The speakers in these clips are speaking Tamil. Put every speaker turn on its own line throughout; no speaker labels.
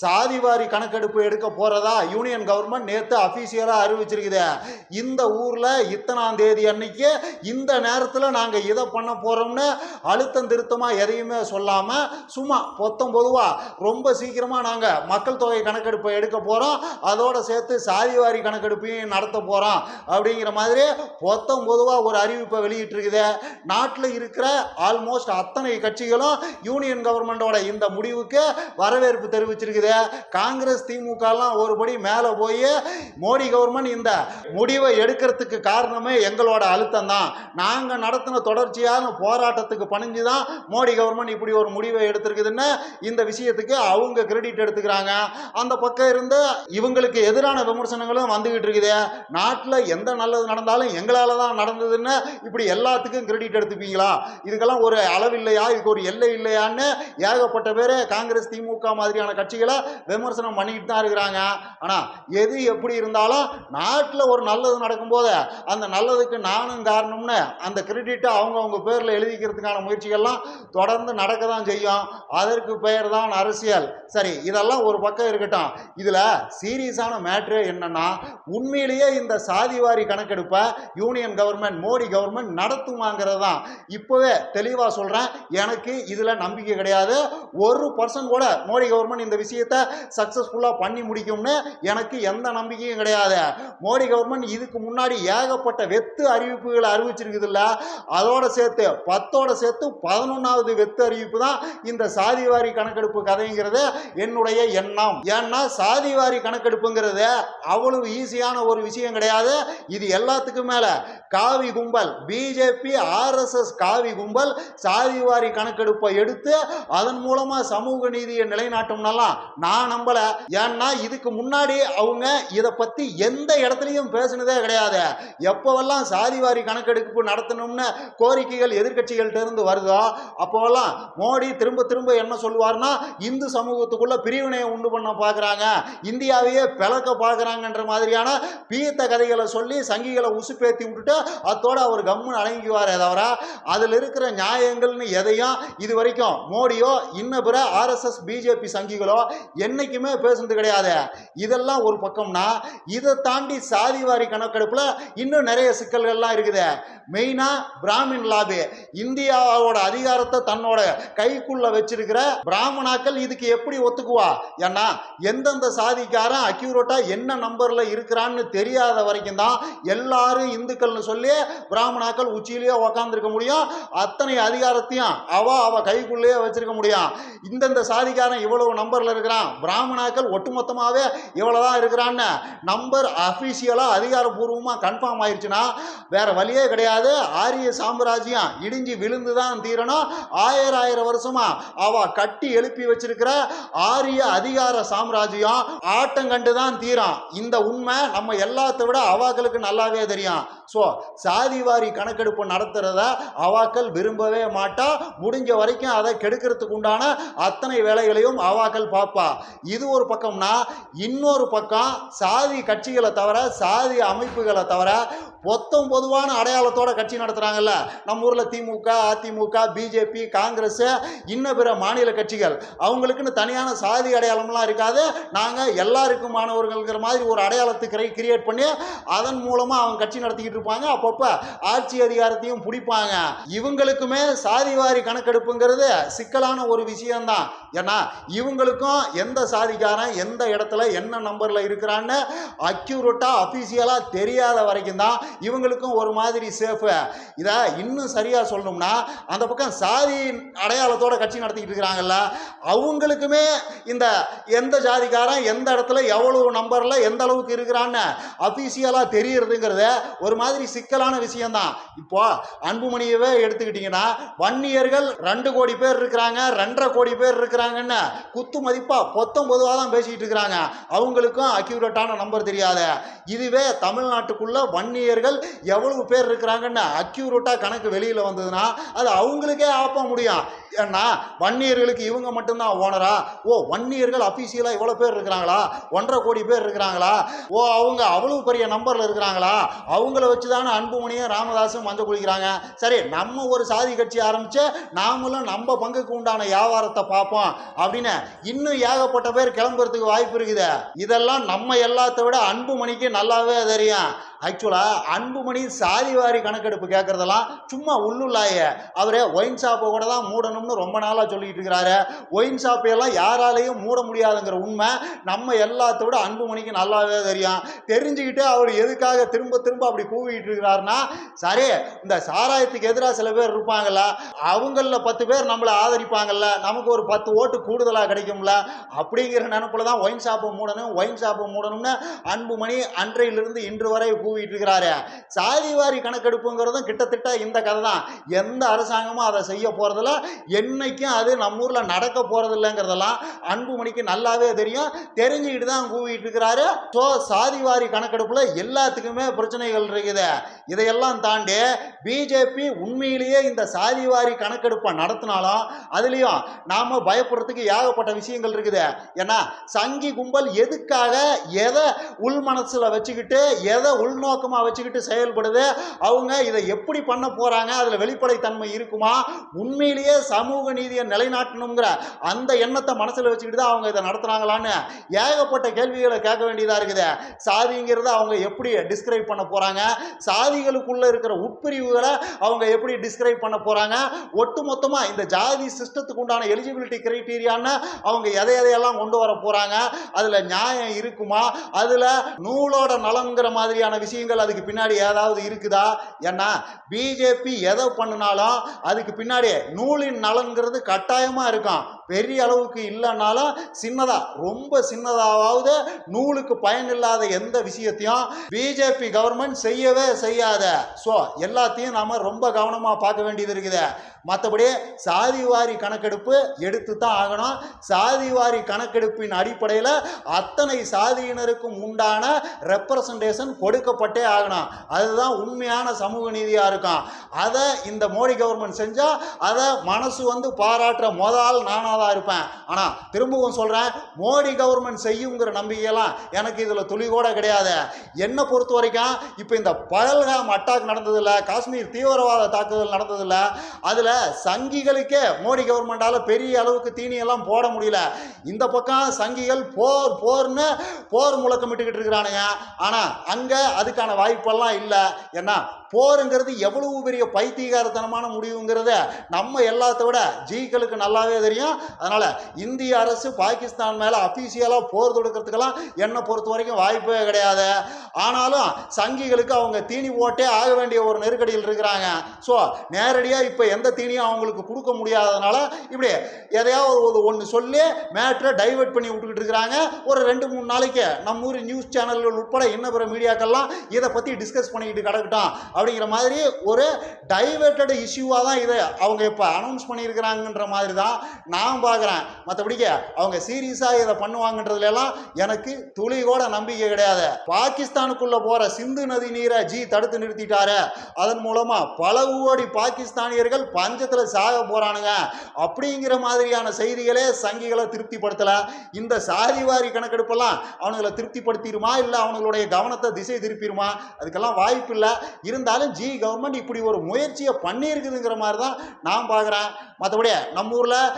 சாதிவாரி கணக்கெடுப்பு எடுக்க போறதா யூனியன் கவர்மெண்ட் நேற்று அபிஷியலா அறிவிச்சிருக்குது. இந்த ஊர்ல இத்தனாம் தேதி அன்னைக்கு இந்த நேரத்தில் நாங்க இதை பண்ண போறோம்னு அழுத்தம் திருத்தமா எதையுமே சொல்லாம சும்மா பொத்தம் பொதுவா ரொம்ப சீக்கிரமா நாங்க மக்கள் தொகை கணக்கெடுப்பு எடுக்க போறோம். அதோட சேர்த்து சாதிவாரி கணக்கெடுப்பையும் நடத்த போறோம் அப்படிங்கிற மாதிரி பொத்தம் பொதுவா ஒரு அறிவிப்பை வெளியிட்டிருக்குது. நாட்டில் இருக்கிற ஆல்மோஸ்ட் அத்தனை கட்சிகளும் யூனியன் கவர்மெண்டோட இந்த முடிவுக்கு வரவேற்பு தெரிவிச்சிருக்குது. காங்கிரஸ் திமுகலாம் ஒருபடி மேலே போய் மோடி கவர்மெண்ட் இந்த முடிவை எடுக்கிறதுக்கு காரணமே எங்களோட அழுத்தம் தான் நாங்கள் நடத்தின தொடர்ச்சியான போராட்டத்துக்கு பணிஞ்சு தான் மோடி கவர்மெண்ட் இப்படி ஒரு முடிவை எடுத்திருக்குதுன்னு இந்த விஷயத்துக்கு அவங்க கிரெடிட் எடுத்துக்கிறாங்க. அந்த பக்கம் இருந்து இவங்களுக்கு எதிரான விமர்சனங்களும் வந்துகிட்டு இருக்குது. நாட்டில் எந்த நல்லது நடந்தாலும் எங்களால் தான் நடந்ததுன்னு இப்படி எல்லாத்துக்கும் கிரெடிட் எடுத்துப்பீங்களா? இதுக்கெல்லாம் ஒரு அளவில்லையா இதுக்கு ஒரு எல்லை இல்லையான்னு ஏகப்பட்ட பேர் காங்கிரஸ் திமுக மாதிரியான கட்சிகளை விமர்சனம் பண்ணிக்கிட்டு தான் இருக்கிறாங்க. ஆனால் எது எப்படி இருந்தாலும் நாட்டில் ஒரு நல்லது நடக்கும்போது அந்த நல்லதுக்கு நானும் காரணம்னு அந்த கிரெடிட்டை அவங்கவுங்க பேரில் எழுதிக்கிறதுக்கான முயற்சிகள்லாம் தொடர்ந்து நடக்க தான் செய்யும். அதற்கு பெயர் தான் அரசியல். சரி இதெல்லாம் ஒரு பக்கம் இருக்கட்டும். இதில் சீரியஸான மேட்ரு என்னன்னா உண்மையிலேயே இந்த சாதிவாரி கணக்கெடுப்பை யூனியன் கவர்மெண்ட் மோடி கவர்மெண்ட் நடத்துமாங்கிறது தான். இப்போவே தெளிவாக சொல்கிறேன் எனக்கு இதில் நம்பிக்கை கிடையாது. ஒரு பர்சன் கூட மோடி கவர்மெண்ட் இந்த விஷயம் விஷயத்தை சக்ஸஸ்ஃபுல்லாக பண்ணி முடிக்கும்னு எனக்கு எந்த நம்பிக்கையும் கிடையாது. மோடி கவர்மெண்ட் இதுக்கு முன்னாடி ஏகப்பட்ட வெத்து அறிவிப்புகளை அறிவிச்சிருக்குதுல்ல. அதோட சேர்த்து பத்தோட சேர்த்து பதினொன்றாவது வெத்து அறிவிப்பு தான் இந்த சாதிவாரி கணக்கெடுப்பு கதைங்கிறது என்னுடைய எண்ணம். ஏன்னா சாதிவாரி கணக்கெடுப்புங்கிறது அவ்வளவு ஈஸியான ஒரு விஷயம் கிடையாது. இது எல்லாத்துக்கும் மேலே காவி கும்பல் பிஜேபி ஆர்எஸ்எஸ் காவி கும்பல் சாதிவாரி கணக்கெடுப்பை எடுத்து அதன் மூலமாக சமூக நீதியை நிலைநாட்டும்னலாம் நான் நம்பல. ஏன்னா இதுக்கு முன்னாடி அவங்க இதை பற்றி எந்த இடத்துலையும் பேசினதே கிடையாது. எப்போவெல்லாம் சாதிவாரி கணக்கெடுப்பு நடத்தணும்னு கோரிக்கைகள் எதிர்க்கட்சிகள்ட்ட இருந்து வருதோ அப்போவெல்லாம் மோடி திரும்ப திரும்ப என்ன சொல்லுவார்னா இந்து சமூகத்துக்குள்ள பிரிவினையை உண்டு பண்ண பார்க்குறாங்க இந்தியாவையே பிளக்க பார்க்குறாங்கன்ற மாதிரியான பீத்த கதைகளை சொல்லி சங்கிகளை உசுப்பேத்தி விட்டுட்டு அத்தோட அவர் கம்முன்னு அடங்கிக்குவாரே தவிர அதில் இருக்கிற நியாயங்கள்னு எதையும் இது வரைக்கும் மோடியோ இன்ன பிற ஆர்எஸ்எஸ் பிஜேபி சங்கிகளோ என்னைக்குமே பேசுனது கிடையாது. இதெல்லாம் ஒரு பக்கம்னா இதை தாண்டி சாதிவாரி கணக்கெடுப்பில் இன்னும் நிறைய சிக்கல்கள்லாம் இருக்குது. மெயினாக பிராமின் லாபி. இந்தியாவோட அதிகாரத்தை தன்னோட கைக்குள்ள வச்சிருக்கிற பிராமணாக்கள் இதுக்கு எப்படி ஒத்துக்குவா? ஏன்னா எந்தெந்த சாதிக்காரன் அக்யூரேட்டா என்ன நம்பர்ல இருக்கிறான்னு தெரியாத வரைக்கும் தான் எல்லாரும் இந்துக்கள்னு சொல்லி பிராமணாக்கள் உச்சியிலேயே உக்காந்துருக்க முடியும். அத்தனை அதிகாரத்தையும் அவ அவ கைக்குள்ளேயே வச்சிருக்க முடியும். இந்தந்த சாதிக்காரன் இவ்வளவு நம்பர்ல இருக்கிறான் பிராமணாக்கள் ஒட்டுமொத்தமாகவே இவ்வளவுதான் இருக்கிறான்னு? நம்பர் அஃபிஷியலாக அதிகாரபூர்வமாக கன்ஃபார்ம் ஆயிடுச்சுன்னா வேற வழியே கிடையாது. ஆரிய சாம்ராஜ்யம் இடிஞ்சு விழுந்து தான் தீரணும். ஆயிரம் ஆயிரம் வருஷமா அவ கட்டி எழுப்பி வச்சிருக்கிற ஆரிய அதிகார சாம்ராஜ்யம் ஆட்டம் கண்டு தான் தீரும் இந்த உண்மை நம்ம எல்லாத்த விட அவாக்களுக்கு நல்லாவே தெரியும். ஸோ சாதிவாரி கணக்கெடுப்பு நடத்துறத அவாக்கள் விரும்பவே மாட்டா. முடிஞ்ச வரைக்கும் அதை கெடுக்கிறதுக்கு உண்டான அத்தனை வேலைகளையும் அவாக்கள் பார்ப்பா. இது ஒரு பக்கம்னா இன்னொரு பக்கம் சாதி கட்சிகளை தவிர சாதி அமைப்புகளை தவிர மொத்தம் பொதுவான அடையாளத்தோட கட்சி நடத்துகிறாங்கல்ல நம்ம ஊரில் திமுக அதிமுக பிஜேபி காங்கிரஸ் இன்ன பிற மாநில கட்சிகள். அவங்களுக்குன்னு தனியான சாதி அடையாளம்லாம் இருக்காது. நாங்கள் எல்லாருக்கும் மாணவர்கள்ங்கிற மாதிரி ஒரு அடையாளத்தை கிரை கிரியேட் பண்ணி அதன் மூலமாக அவங்க கட்சி நடத்திக்கிட்டு இருப்பாங்க. அப்பப்போ ஆட்சி அதிகாரத்தையும் பிடிப்பாங்க. இவங்களுக்குமே சாதிவாரி கணக்கெடுப்புங்கிறது சிக்கலான ஒரு விஷயம்தான். ஏன்னா இவங்களுக்கும் எந்த சாதிக்காரன் எந்த இடத்துல என்ன நம்பரில் இருக்கிறான்னு அக்யூரேட்டாக அஃபீஷியலாக தெரியாத வரைக்கும் தான் இவங்களுக்கும் ஒரு மாதிரி சேஃபு இதை இன்னும் சரியாக சொல்லணும்னா அந்த பக்கம் சாதி அடையாளத்தோட கட்சி நடத்திக்கிட்டு இருக்கிறாங்கல்ல அவங்களுக்குமே இந்த எந்த ஜாதிக்காரன் எந்த இடத்துல எவ்வளவு நம்பரில் எந்த அளவுக்கு இருக்கிறான்னு அஃபீஷியலாக தெரியறதுங்கிறது ஒரு மாதிரி சிக்கலான விஷயம்தான். இப்போ அன்புமணியவே எடுத்துக்கிட்டிங்கன்னா வன்னியர்கள் ரெண்டு கோடி பேர் இருக்கிறாங்க ரெண்டரை கோடி பேர் இருக்கிறாங்கன்னு குத்து மதிப்பாக பொத்தம் பொதுவாக தான் பேசிக்கிட்டு இருக்கிறாங்க. அவங்களுக்கும் அக்யூரேட்டான நம்பர் தெரியாத. இதுவே தமிழ்நாட்டுக்குள்ள வன்னியர்கள் எவ்வளவு பேர் இருக்கிறாங்கன்னு அக்யூரேட்டாக கணக்கு வெளியில் வந்ததுன்னா அது அவங்களுக்கே ஆப்ப முடியும். ஏன்னா வன்னியர்களுக்கு இவங்க மட்டும்தான் ஓனரா ஓ வன்னியர்கள் அஃபீஷியலாக இவ்வளோ பேர் இருக்கிறாங்களா? ஒன்றரை கோடி பேர் இருக்கிறாங்களா? ஓ அவங்க அவ்வளவு பெரிய நம்பரில் இருக்கிறாங்களா? அவங்கள வச்சு தானே அன்புமணியும் ராமதாஸும் மஞ்சள் குளிக்கிறாங்க. சரி நம்ம ஒரு சாதி கட்சி ஆரம்பித்து நாமளும் நம்ம பங்குக்கு உண்டான வியாபாரத்தை பார்ப்போம் அப்படின்னு இன்னும் ஏகப்பட்ட பேர் கிளம்புறதுக்கு வாய்ப்பு இருக்குது. இதெல்லாம் நம்ம எல்லாத்த விட அன்புமணிக்கு நல்லாவே தெரியும். ஆக்சுவலா அன்புமணி சாதிவாரி கணக்கெடுப்பு கேட்கறதெல்லாம் சும்மா உள்ளுள்ளாய. அவரே ஒயின் ஷாப்பை கூட தான் மூடணும்னு ரொம்ப நாளாக சொல்லிட்டு இருக்கிறாரு. ஒயின் ஷாப்பையெல்லாம் யாராலையும் மூட முடியாதுங்கிற உண்மை நம்ம எல்லாத்த விட அன்புமணிக்கு நல்லாவே தெரியும். தெரிஞ்சுக்கிட்டு அவர் எதுக்காக திரும்ப திரும்ப அப்படி கூவிட்டு இருக்கிறாருன்னா சரி இந்த சாராயத்துக்கு எதிராக சில பேர் இருப்பாங்கல்ல அவங்களில் பத்து பேர் நம்மளை ஆதரிப்பாங்கல்ல நமக்கு ஒரு பத்து ஓட்டு கூடுதலாக கிடைக்கும்ல அப்படிங்கிற நினப்புல தான் ஒயின் ஷாப்பை மூடணும் ஒயின் ஷாப்பை மூடணும்னு அன்புமணி அன்றையிலிருந்து இன்று வரை கூவிட்டு இருக்கிறாரு சாதிவாரி கணக்கெடுப்புங்கிறதும் கிட்டத்தட்ட இந்த கதை தான் எந்த அரசாங்கமும் அதை செய்ய போகிறதில்ல என்னைக்கும் அது நம்ம ஊரில் நடக்க போகிறதில்லைங்கிறதெல்லாம் அன்புமணிக்கு நல்லாவே தெரியும். தெரிஞ்சுக்கிட்டு தான் கூவிட்டு இருக்கிறாரு ஸோ சாதிவாரி கணக்கெடுப்பில் எல்லாத்துக்குமே பிரச்சனைகள் இருக்குது. இதையெல்லாம் தாண்டி பிஜேபி உண்மையிலேயே இந்த சாதிவாரி கணக்கெடுப்பை நடத்தினாலும் அதுலேயும் நாம் பயப்படுறதுக்கு ஏகப்பட்ட விஷயங்கள் இருக்குது. ஏன்னா சங்கி கும்பல் எதுக்காக எதை உள் மனசில் வச்சுக்கிட்டு எதை உள்நோக்கமாக வச்சுக்கிட்டு செயல்படுது அவங்க இதை எப்படி பண்ண போகிறாங்க அதில் வெளிப்படைத்தன்மை இருக்குமா உண்மையிலேயே சமூக நீதியை நிலைநாட்டணுங்கிற அந்த எண்ணத்தை மனசில் வச்சுக்கிட்டு தான் அவங்க இதை நடத்துகிறாங்களான்னு ஏகப்பட்ட கேள்விகளை கேட்க வேண்டியதாக இருக்குது. சாதிங்கிறத அவங்க எப்படி டிஸ்கிரைப் பண்ண போகிறாங்க சாதி ஜாதிகளுக்குள்ளே இருக்கிற உட்பிரிவுகளை அவங்க எப்படி டிஸ்கிரைப் பண்ண போகிறாங்க ஒட்டு மொத்தமாக இந்த ஜாதி சிஸ்டத்துக்கு உண்டான எலிஜிபிலிட்டி கிரைட்டீரியான்னு அவங்க எதை எதையெல்லாம் கொண்டு வர போகிறாங்க அதில் நியாயம் இருக்குமா? அதில் நூலோட நலங்கிற மாதிரியான விஷயங்கள் அதுக்கு பின்னாடி ஏதாவது இருக்குதா? ஏன்னா பிஜேபி எதை பண்ணினாலும் அதுக்கு பின்னாடி நூலின் நலன்கிறது கட்டாயமாக இருக்கும். பெரிய அளவுக்கு இல்லைனாலும் சின்னதாக ரொம்ப சின்னதாவது நூலுக்கு பயனில்லாத எந்த விஷயத்தையும் பிஜேபி கவர்மெண்ட் செய்யவே செய்யாத. ஸோ எல்லாத்தையும் நாம் ரொம்ப கவனமாக பார்க்க வேண்டியது இருக்குது. மற்றபடி சாதிவாரி கணக்கெடுப்பு எடுத்து தான் ஆகணும். சாதிவாரி கணக்கெடுப்பின் அடிப்படையில் அத்தனை சாதியினருக்கும் உண்டான ரெப்ரசன்டேஷன் கொடுக்கப்பட்டே ஆகணும். அதுதான் உண்மையான சமூக நீதியாக இருக்கும். அதை இந்த மோடி கவர்மெண்ட் செஞ்சால் அதை மனசு வந்து பாராட்டுற முதல் நானும் தான் இருப்பேன். ஆனால் திரும்பவும் சொல்கிறேன் மோடி கவர்மெண்ட் செய்யுங்கிற நம்பிக்கையெல்லாம் எனக்கு இதில் துளி கூட கிடையாது. என்னை பொறுத்த வரைக்கும் இப்போ இந்த பகல்காம் அட்டாக் நடந்ததில்ல காஷ்மீர் தீவிரவாத தாக்குதல் நடந்ததில்ல அதில் சங்கிகளுக்கே மோடி கவர்மெண்டால் பெரிய அளவுக்கு தீனியெல்லாம் போட முடியல. இந்த பக்கம் சங்கிகள் போர் போர்னு போர் முழக்கமிட்டுக்கிட்டு இருக்கிறானுங்க. ஆனால் அங்கே அதுக்கான வாய்ப்பெல்லாம் இல்லை. ஏன்னா போருங்கிறது எவ்வளவு பெரிய பைத்தியகாரத்தனமான முடிவுங்கிறத நம்ம எல்லாத்த விட ஜீக்களுக்கு நல்லாவே தெரியும். அதனால் இந்திய அரசு பாகிஸ்தான் மேலே அஃபீஷியலாக போர் தொடுக்கிறதுக்கெல்லாம் என்னை பொறுத்த வரைக்கும் வாய்ப்பே கிடையாது. ஆனாலும் சங்கிகளுக்கு அவங்க தீனி போட்டே ஆக வேண்டிய ஒரு நெருக்கடியில் இருக்கிறாங்க. ஸோ நேரடியாக இப்போ எந்த தீனியும் அவங்களுக்கு கொடுக்க முடியாததுனால இப்படி எதையாவது ஒரு ஒன்று சொல்லி மேட்ரை டைவெர்ட் பண்ணி விட்டுக்கிட்டு இருக்கிறாங்க. ஒரு ரெண்டு மூணு நாளைக்கு நம்ம ஊர் நியூஸ் சேனல்கள் உட்பட இன்ன பிற மீடியாக்கள்லாம் இதை பற்றி டிஸ்கஸ் பண்ணிக்கிட்டு கிடக்கட்டும் அப்படிங்கிற மாதிரி ஒரு டைவெர்டட் இஷ்யூவாக தான் இதை அவங்க இப்போ அனௌன்ஸ் பண்ணியிருக்கிறாங்கன்ற மாதிரி தான் நான் பார்க்குறேன். மற்றபடிக்கு அவங்க சீரியஸாக இதை பண்ணுவாங்கன்றதுல எல்லாம் எனக்கு துளி கூட நம்பிக்கை கிடையாது. பாகிஸ்தானுக்குள்ளே போகிற சிந்து நதி நீரை ஜி தடுத்து நிறுத்திட்டாரு. அதன் மூலமாக பல கோடி பாகிஸ்தானியர்கள் பஞ்சத்தில் சாக போகிறானுங்க அப்படிங்கிற மாதிரியான செய்திகளே சங்கிகளை திருப்திப்படுத்தலை. இந்த சாதிவாரி கணக்கெடுப்பெல்லாம் அவனுங்களை திருப்திப்படுத்திடுமா? இல்லை அவங்களுடைய கவனத்தை திசை திருப்பிடுமா? அதுக்கெல்லாம் வாய்ப்பு இல்லை. இருந்தாலும் ஜி கவர்மெண்ட் இப்படி ஒரு முயற்சியை பண்ணியிருக்குதுங்கிற மாதிரி தான் நான் பார்க்குறேன். மற்றபடி நம்ம ஊரில்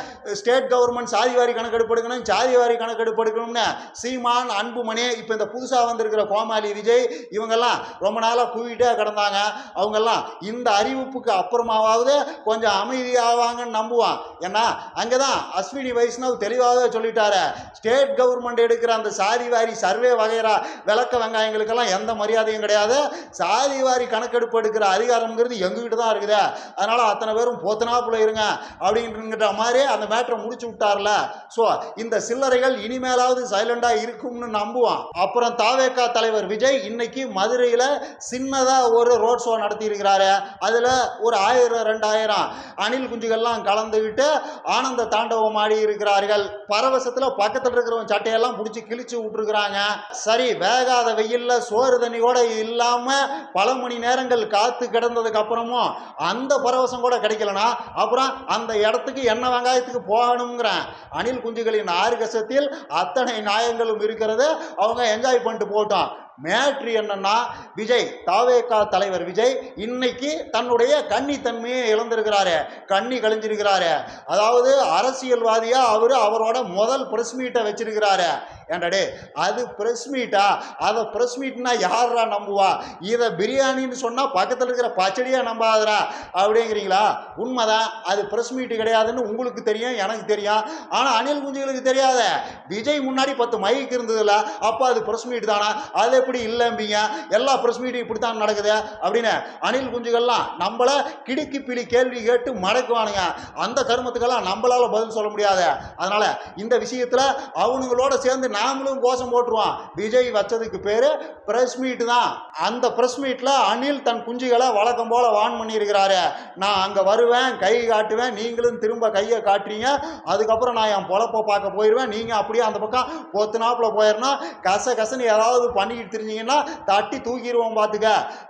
ஸ்டேட் கவர்மெண்ட் சாதிவாரி கணக்கெடுப்பு எடுக்கணும் சாதிவாரி கணக்கெடுப்பு எடுக்கணும்னு சீமான் அன்புமணி இப்போ இந்த புதுசாக வந்திருக்கிற கோமாளி விஜய் இவங்கெல்லாம் ரொம்ப நாளாக கூவிட்டே கிடந்தாங்க. அவங்கெல்லாம் இந்த அறிவிப்புக்கு அப்புறமாவது கொஞ்சம் அமைதியாவாங்கன்னு நம்புவான். ஏன்னா அங்கே தான் அஸ்வினி வைஷ்ணவ் தெளிவாகவே சொல்லிட்டாரு. ஸ்டேட் கவர்மெண்ட் எடுக்கிற அந்த சாதிவாரி சர்வே வகைரா விளக்க வெங்காயங்களுக்கெல்லாம் எந்த மரியாதையும் கிடையாது. சாதிவாரி கணக்கெடுப்பு எடுக்கிற அதிகாரம்ங்கிறது எங்ககிட்ட தான் இருக்குது. அதனால் அத்தனை பேரும் போத்தனாப்புல இருங்க அப்படின்ற மாதிரி அந்த மேட்ரு மேட்டரை முடிச்சு விட்டார்ல. ஸோ இந்த சில்லறைகள் இனிமேலாவது சைலண்டாக இருக்கும்னு நம்புவான். அப்புறம் தாவேக்கா தலைவர் விஜய் இன்னைக்கு மதுரையில் சின்னதாக ஒரு ரோட் ஷோ நடத்தியிருக்கிறாரு. அதில் ஒரு ஆயிரம் ரெண்டாயிரம் அணில் குஞ்சுகள்லாம் கலந்துக்கிட்டு ஆனந்த தாண்டவம் ஆடி இருக்கிறார்கள். பரவசத்தில் பக்கத்தில் இருக்கிறவங்க சட்டையெல்லாம் பிடிச்சி கிழிச்சு விட்டுருக்குறாங்க. சரி வேகாத வெயிலில் சோறு தண்ணி கூட இல்லாமல் பல மணி நேரங்கள் காத்து கிடந்ததுக்கு அப்புறமும் அந்த பரவசம் கூட கிடைக்கலனா? அப்புறம் அந்த இடத்துக்கு எண்ணெய் வெங்காயத்துக்கு போகணுங்கிறேன் அணில் குஞ்சுகளின் ஆறு கசத்தில் அத்தனை நியாயங்களும் இருக்கிறது. அவங்க என்ஜாய் பண்ணிட்டு போட்டோம் மேட்ரு என்னன்னா விஜய் தாவேகா தலைவர் விஜய் இன்னைக்கு தன்னுடைய கன்னித்தன்மையை இழந்திருக்கிறாரு. கண்ணி கழிஞ்சிருக்கிறாரு. அதாவது அரசியல்வாதியா அவர் அவரோட முதல் பிரஸ் மீட்டை வச்சிருக்கிறாரு. ஏன்டாடே அது ப்ரெஸ் மீட்டா அதை ப்ரெஸ் மீட்னா யாரா நம்புவா? இதை பிரியாணின்னு சொன்னால் பக்கத்தில் இருக்கிற பச்சடியாக நம்பாதரா அப்படிங்கிறீங்களா? உண்மைதான். அது ப்ரெஸ் மீட்டு கிடையாதுன்னு உங்களுக்கு தெரியும் எனக்கு தெரியும். ஆனால் அனில் குஞ்சுகளுக்கு தெரியாத. விஜய் முன்னாடி பத்து மைக் இருந்ததுல அப்போ அது ப்ரெஸ் மீட் தானா? அது எப்படி இல்லைம்பிங்க? எல்லா ப்ரெஸ் மீட்டும் இப்படி தான் நடக்குது. அப்படின்னு அணில் குஞ்சுகள்லாம் நம்மள கிடுக்கி பிடி கேள்வி கேட்டு மடக்குவானுங்க. அந்த கருமத்துக்கெல்லாம் நம்மளால் பதில் சொல்ல முடியாது. அதனால் இந்த விஷயத்தில் அவனுங்களோட சேர்ந்து நாமளும் கோஷம் போட்டுருவோம். விஜய் வச்சதுக்கு பேர் ப்ரெஸ் மீட் தான். அந்த ப்ரெஸ் மீட்டில் அனில் தன் குஞ்சுகளை வழக்கம் போல் வான் பண்ணியிருக்கிறாரு. நான் அங்கே வருவேன் கை காட்டுவேன் நீங்களும் திரும்ப கையை காட்டுறீங்க. அதுக்கப்புறம் நான் என் பொழப்ப பார்க்க போயிடுவேன் நீங்கள் அப்படியே அந்த பக்கம் பொத்து நாப்புல போயிடணும் கச கசன்னு ஏதாவது பண்ணிக்கிட்டு தெரிஞ்சிங்கன்னா தட்டி தூக்கிடுவோம் பார்த்துக்க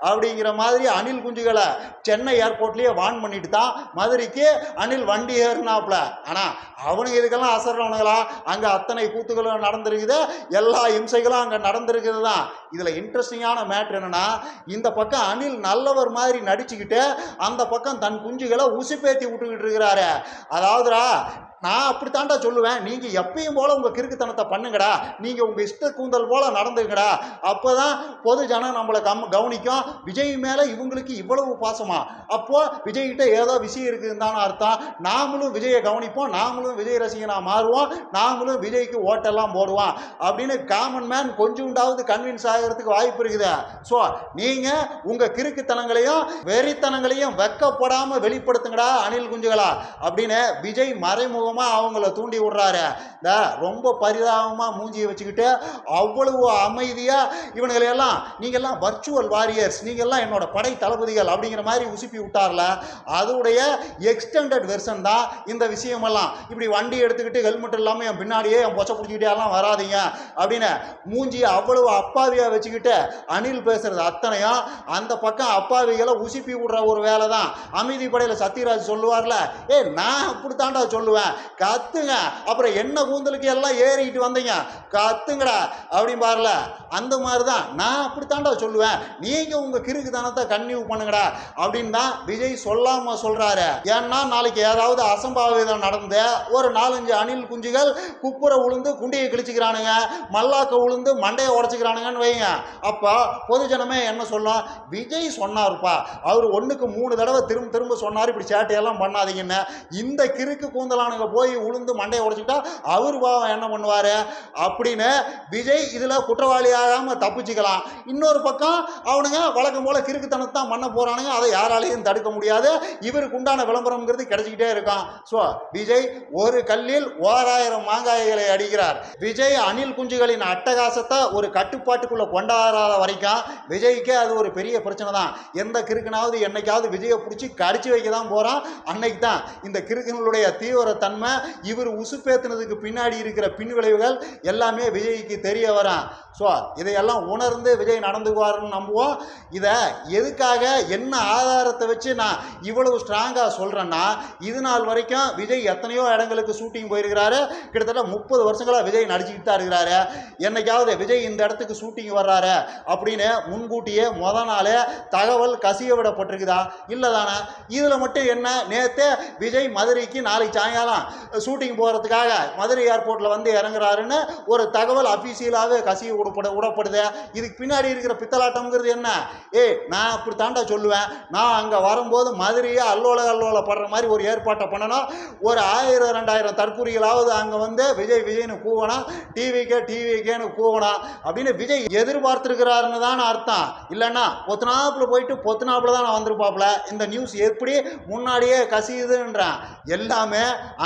அப்படிங்கிற மாதிரி அனில் குஞ்சுகளை சென்னை ஏர்போர்ட்லேயே வான் பண்ணிட்டு தான் மதுரைக்கு அனில் வண்டி ஏறினாப்புல. ஆனால் அவனுக்கு இதுக்கெல்லாம் அசரவனுங்களா அங்கே அத்தனை கூத்துக்களும் கூத்துகளும் நடந்திருக்குது எல்லா இம்சைகளும் அங்கே நடந்திருக்குது தான் இதில் இன்ட்ரெஸ்டிங்கான மேட்ரு என்னன்னா இந்த பக்கம் அனில் நல்லவர் மாதிரி நடிச்சுக்கிட்டு அந்த பக்கம் தன் குஞ்சுகளை உசுப்பேத்தி விட்டுக்கிட்டு இருக்கிறாரு. அதாவதுடா நான் அப்படித்தான்டா சொல்லுவேன். நீங்கள் எப்பயும் போல் உங்கள் கிறுக்குத்தனத்தை பண்ணுங்கடா. நீங்கள் உங்கள் இஷ்ட கூந்தல் போல் நடந்துங்கடா. அப்போ தான் பொது ஜனம் நம்மளை கம் கவனிக்கும். விஜய் மேலே இவங்களுக்கு இவ்வளவு பாசமா? அப்போது விஜய்கிட்ட ஏதோ விஷயம் இருக்குதுன்னு தானே அர்த்தம். நாமளும் விஜயை கவனிப்போம். நாமளும் விஜய் ரசிகனாக மாறுவோம். நாமளும் விஜய்க்கு ஓட்டெல்லாம் போடுவோம். அப்படின்னு காமன் மேன் கொஞ்சோண்டாவது கன்வின்ஸ் ஆகிறதுக்கு வாய்ப்பு இருக்குது. ஸோ நீங்கள் உங்கள் கிறுக்குத்தனங்களையும் வெறித்தனங்களையும் வெக்கப்படாமல் வெளிப்படுத்துங்கடா அணில் குஞ்சுகளா. அப்படின்னு விஜய் மறைமுகம் மூலமாக அவங்கள தூண்டி விடுறாரு. இந்த ரொம்ப பரிதாபமாக மூஞ்சியை வச்சுக்கிட்டு அவ்வளவு அமைதியாக இவனுங்களையெல்லாம் நீங்கள்லாம் வர்ச்சுவல் வாரியர்ஸ் நீங்கள்லாம் என்னோட படை தளபதிகள் அப்படிங்கிற மாதிரி உசுப்பி விட்டார்ல. அதோடைய எக்ஸ்டெண்டட் வெர்ஷன் தான் இந்த விஷயமெல்லாம். இப்படி வண்டி எடுத்துக்கிட்டு ஹெல்மெட் இல்லாமல் என் பின்னாடியே என் பொச்சை பிடிச்சிக்கிட்டே எல்லாம் வராதீங்க அப்படின்னு மூஞ்சியை அவ்வளவு அப்பாவியாக வச்சுக்கிட்டு அனில் பேசுறது அத்தனையும் அந்த பக்கம் அப்பாவிகளை உசுப்பி விடுற ஒரு வேலை தான் அமைதி படையில் சத்யராஜ் சொல்லுவார்ல ஏ நான் அப்படித்தாண்டா சொல்லுவேன். கத்துங்க. அப்புறம் என்ன கூந்தலுக்கு எல்லாம் ஏறிக்கிட்டு வந்தீங்க. கத்துங்கடா. அப்படின்னு பாருல அந்த மாதிரி தான் நான் அப்படித்தான்டா சொல்லுவேன். நீங்கள் உங்கள் கிறுக்குத்தனத்தை கன்னியூ பண்ணுங்கடா. அப்படின்னு தான் விஜய் சொல்லாமல் சொல்கிறாரு ஏன்னா நாளைக்கு ஏதாவது அசம்பாவிதம் நடந்து ஒரு நாலஞ்சு அணில் குஞ்சுகள் குப்புற உளுந்து குண்டியை கிழிச்சிக்கிறானுங்க. மல்லாக்க உளுந்து மண்டையை உடச்சிக்கிறானுங்கன்னு வைங்க. அப்போ பொதுஜனமே என்ன சொல்லும்? விஜய் சொன்னாருப்பா. அவர் ஒன்றுக்கு மூணு தடவை திரும்ப திரும்ப சொன்னார். இப்படி சேட்டையெல்லாம் பண்ணாதீங்கன்னு. இந்த கிறுக்கு கூந்தலானுங்க போய் உளுந்து மண்டையை உடைச்சிக்கிட்டா அவர் பாவம் என்ன பண்ணுவார்? அப்படின்னு விஜய் இதில் குற்றவாளியாகாமல் தப்பிச்சுக்கலாம். இன்னொரு பக்கம் அவனுங்க வழக்கம் போல் கிறுக்குத்தனத்தை தான் பண்ண போகிறானுங்க அதை யாராலையும் தடுக்க முடியாது. இவருக்கு உண்டான விளம்பரம்ங்கிறது கிடைச்சிக்கிட்டே இருக்கான். ஸோ விஜய் ஒரு கல்லில் ஓராயிரம் மாங்காய்களை அடிக்கிறார். விஜய் அணில் குஞ்சுகளின் அட்டகாசத்தை ஒரு கட்டுப்பாட்டுக்குள்ளே கொண்டாடாத வரைக்கும் விஜய்க்கே அது ஒரு பெரிய பிரச்சனை தான். எந்த கிறுக்கனாவது என்னைக்காவது விஜயை பிடிச்சி கடிச்சு வைக்க தான் போகிறான் அன்னைக்கு தான் இந்த கிறுக்குங்களுடைய தீவிரத்தன்மை இவர் உசுப்பேத்தினதுக்கு பின்னாடி இருக்கிற பின் விளைவுகள் எல்லாமே விஜய்க்கு தெரிய வரான். ஸோ இதையெல்லாம் உணர்ந்து விஜய் நடந்துக்குவாருன்னு நம்புவோம். இதை எதுக்காக என்ன ஆதாரத்தை வச்சு நான் இவ்வளவு ஸ்ட்ராங்காக சொல்கிறேன்னா இது நாள் வரைக்கும் விஜய் எத்தனையோ இடங்களுக்கு ஷூட்டிங் போயிருக்கிறாரு. கிட்டத்தட்ட முப்பது வருஷங்களாக விஜய் நடிச்சுக்கிட்டு தான் இருக்கிறாரு. என்னைக்காவது விஜய் இந்த இடத்துக்கு ஷூட்டிங் வர்றாரு அப்படின்னு முன்கூட்டியே முத நாளே தகவல் கசிய விடப்பட்டிருக்குதா? இல்லை தானே? இதில் மட்டும் என்ன? நேற்று விஜய் மதுரைக்கு நாளைக்கு சாயங்காலம் ஷூட்டிங் போகிறதுக்காக மதுரை ஏர்போர்ட்டில் வந்து இறங்குறாருன்னு ஒரு தகவல் அஃபீஷியலாகவே கசிய விடப்பட விடப்படுது இதுக்கு பின்னாடி இருக்கிற பித்தலாட்டம்ங்கிறது என்ன? ஏய் நான் அப்படி தாண்டா சொல்லுவேன். நான் அங்கே வரும்போது மதுரையே அல்லோல அல்லோல படுற மாதிரி ஒரு ஏற்பாட்டை பண்ணணும். ஒரு ஆயிரம் ரெண்டாயிரம் தற்கூறிகளாவது அங்கே வந்து விஜய் விஜய்னு கூவணும். டிவிக்கே டிவிக்கேன்னு கூவணும். அப்படின்னு விஜய் எதிர்பார்த்துருக்கிறாருன்னு தான் அர்த்தம். இல்லைன்னா பொத்தனாப்பில் போயிட்டு பொத்தனாப்பில் தான் நான் வந்திருப்பாப்புல. இந்த நியூஸ் எப்படி முன்னாடியே கசியுதுன்றான். எல்லாமே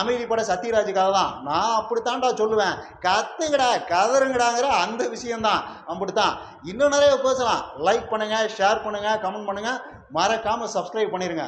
அமைதிப்பட சத்யராஜுக்காக தான் நான் அப்படித்தான்டா சொல்லுவேன். கத்துங்கடா கதருங்கடாங்கிற அந்த விஷயம்தான். அப்படித்தான். இன்னும் நிறைய பேசலாம். லைக் பண்ணுங்கள் ஷேர் பண்ணுங்கள் கமெண்ட் பண்ணுங்கள் மறக்காமல் சப்ஸ்கிரைப் பண்ணிடுங்க